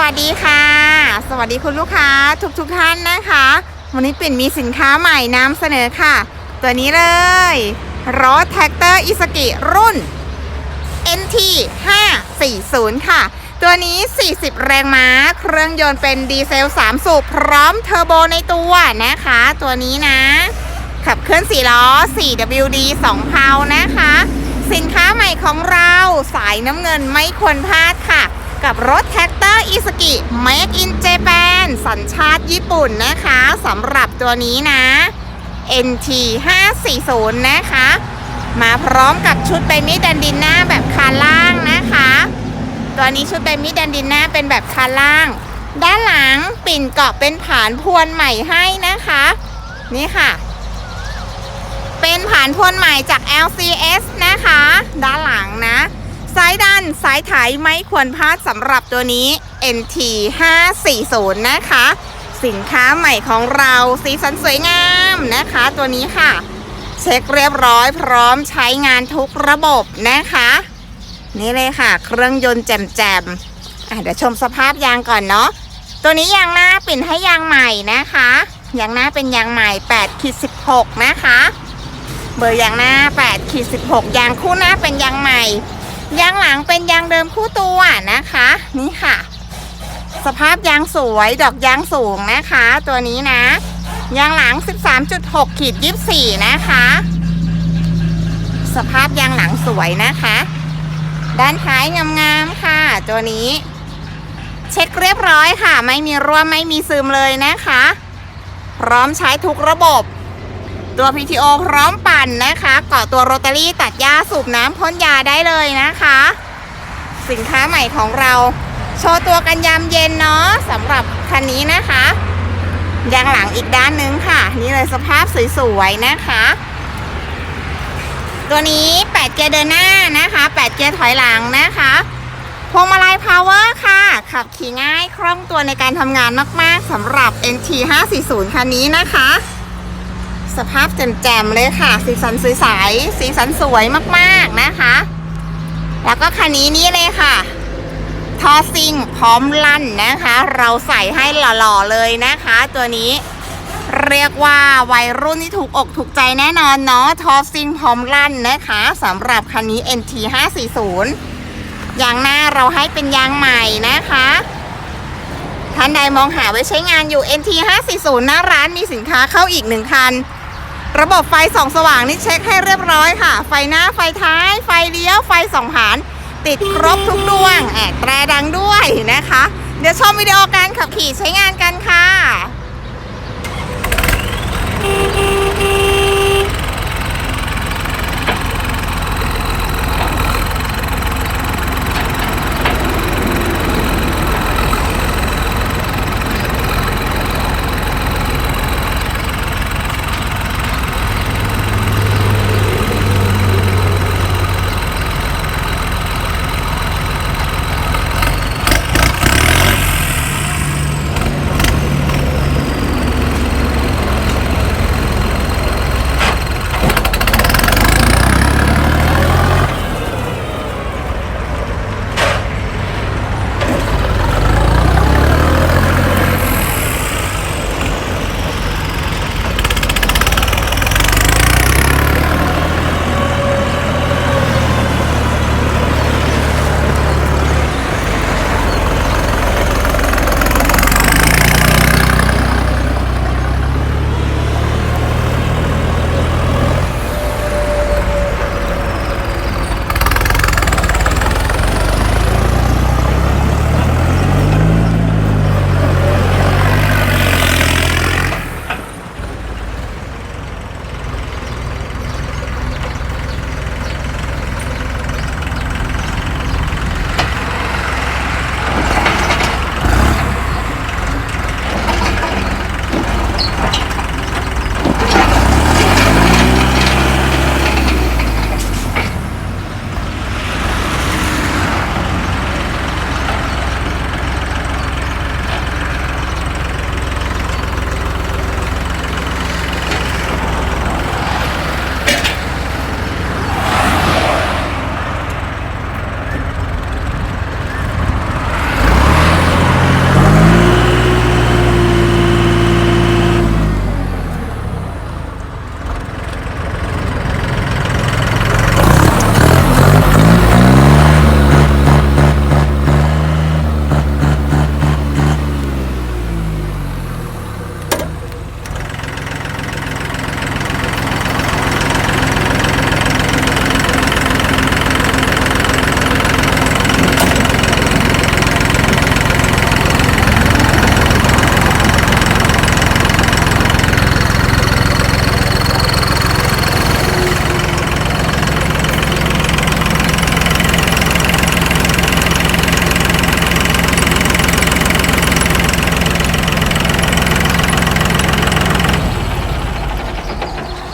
วัสดีค่ะ สวัสดีคุณลูกค้าทุกๆทท่านนะคะ วันนี้ปิ่นมีสินค้าใหม่นำเสนอค่ะ ตัวนี้เลย รถแท็กเตอร์อิสกิรุ่น NT 540 ค่ะ ตัวนี้ 40 แรงม้า เครื่องยนต์เป็นดีเซล 3 สูบพร้อมเทอร์โบในตัวนะคะ ตัวนี้นะ ขับเคลื่อน4ล้อ 4WD 2เพานะคะ สินค้าใหม่ของเราสายน้ำเงินไม่ควรพลาดค่ะ กับรถแท็กเตอร์อิสกิ Make in Japan สัญชาติญี่ปุ่นนะคะสำหรับตัวนี้นะ NT 540นะคะ มาพร้อมกับชุดใบมีดแดนดินหน้าแบบคาล่างนะคะ ตัวนี้ชุดใบมีดแดนดินหน้าเป็นแบบคาล่าง ด้านหลังปิ่นเกาะเป็นผานพวนใหม่ให้นะคะ นี่ค่ะ เป็นผานพวนใหม่จาก LCS นะคะ ด้านหลังนะ สายดันสายไถไม่ควรพลาดสำหรับตัวนี้ NT 540นะคะ สินค้าใหม่ของเราสีสันสวยงามนะคะ ตัวนี้ค่ะ เช็คเรียบร้อยพร้อมใช้งานทุกระบบนะคะ นี่เลยค่ะ เครื่องยนต์แจ่มๆอะเดี๋ยวชมสภาพยางก่อนเนาะตัวนี้ยางหน้าปิ่นให้ยางใหม่นะคะยางหน้าเป็นยางใหม่8ขีด16 นะคะ เบอร์ยางหน้า8ขีด16 ยางคู่หน้าเป็นยางใหม่ ยางหลังเป็นยางเดิมคู่ตัวนะคะ นี่ค่ะ สภาพยางสวยดอกยางสูงนะคะ ตัวนี้นะ ยางหลัง 13.6ขีด24 นะคะ สภาพยางหลังสวยนะคะ ด้านท้ายงามๆค่ะ ตัวนี้ เช็คเรียบร้อยค่ะ ไม่มีรั่วไม่มีซึมเลยนะคะ พร้อมใช้ทุกระบบ ตัว PTO พร้อมปั่นนะคะเกาะตัวโรตารี่ตัดหญ้าสูบน้ำพ่นยาได้เลยนะคะ สินค้าใหม่ของเรา โชว์ตัวกันยามเย็นเนาะสำหรับคันนี้นะคะยางหลังอีกด้านนึงค่ะ นี่เลยสภาพสวยๆนะคะ ตัวนี้ 8 เกียร์เดินหน้านะคะ 8 เกียร์ถอยหลังนะคะพวงมาลัยพาวเวอร์ค่ะ ขับขี่ง่ายคล่องตัวในการทำงานมาก ๆสำหรับ NT 540 คันนี้นะคะ สภาพแจ่มๆเลยค่ะ สีสันสวยใสสีสันสวยมากๆนะคะ แล้วก็คันนี้นี่เลยค่ะทอซิงพร้อมลั่นนะคะ เราใส่ให้หล่อๆเลยนะคะ ตัวนี้เรียกว่าวัยรุ่นที่ถูกอกถูกใจแน่นอนเนาะทอซิงพร้อมลั่นนะคะสำหรับคันนี้ NT 540ยางหน้าเราให้เป็นยางใหม่นะคะท่านใดมองหาไว้ใช้งานอยู่ NT 540หน้าร้านมีสินค้าเข้าอีกหนึ่งคัน ระบบไฟส่องสว่างนี่เช็คให้เรียบร้อยค่ะ ไฟหน้าไฟท้าย ไฟเลี้ยว ไฟส่องหานติดครบทุกดวงแอบแตรดังด้วยนะคะ เดี๋ยวชมวิดีโอการขับขี่ใช้งานกันค่ะ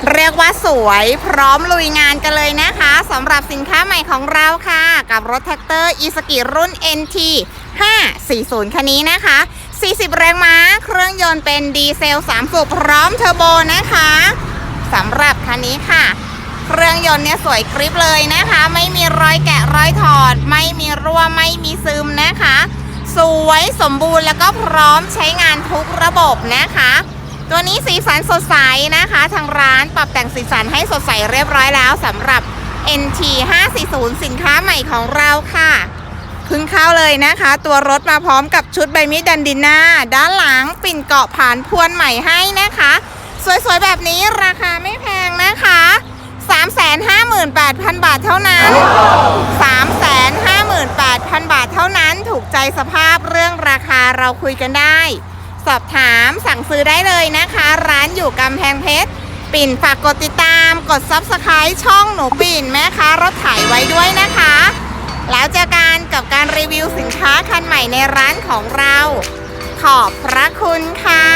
เรียกว่าสวยพร้อมลุยงานกันเลยนะคะสำหรับสินค้าใหม่ของเราค่ะ กับรถแท็กเตอร์อีสกิรุ่น NT 540 คันนี้นะคะ 40 แรงม้า เครื่องยนต์เป็นดีเซล 3 สูบพร้อมเทอร์โบนะคะสำหรับคันนี้ค่ะ เครื่องยนต์เนี่ยสวยกริบเลยนะคะ ไม่มีรอยแกะรอยถอด ไม่มีรั่วไม่มีซึมนะคะ สวยสมบูรณ์แล้วก็พร้อมใช้งานทุกระบบนะคะ ตัวนี้สีสันสดใสนะคะ ทางร้านปรับแต่งสีสันให้สดใสเรียบร้อยแล้วสำหรับ NT 540 สินค้าใหม่ของเราค่ะพึ่งเข้าเลยนะคะ ตัวรถมาพร้อมกับชุดใบมีดดันดิน่าด้านหลังปิ่นเกาะผ่านพวนใหม่ให้นะคะ สวยๆ แบบนี้ราคาไม่แพงนะคะ 358,000 บาทเท่านั้น 358,000 บาทเท่านั้นถูกใจสภาพเรื่องราคาเราคุยกันได้ สอบถามสั่งซื้อได้เลยนะคะ ร้านอยู่กำแพงเพชร ปิ่นฝากกดติดตาม กด Subscribe ช่องหนูปิ่นแม่ค้ารถถ่ายไว้ด้วยนะคะ แล้วเจอกันกับการรีวิวสินค้าคันใหม่ในร้านของเรา ขอบพระคุณค่ะ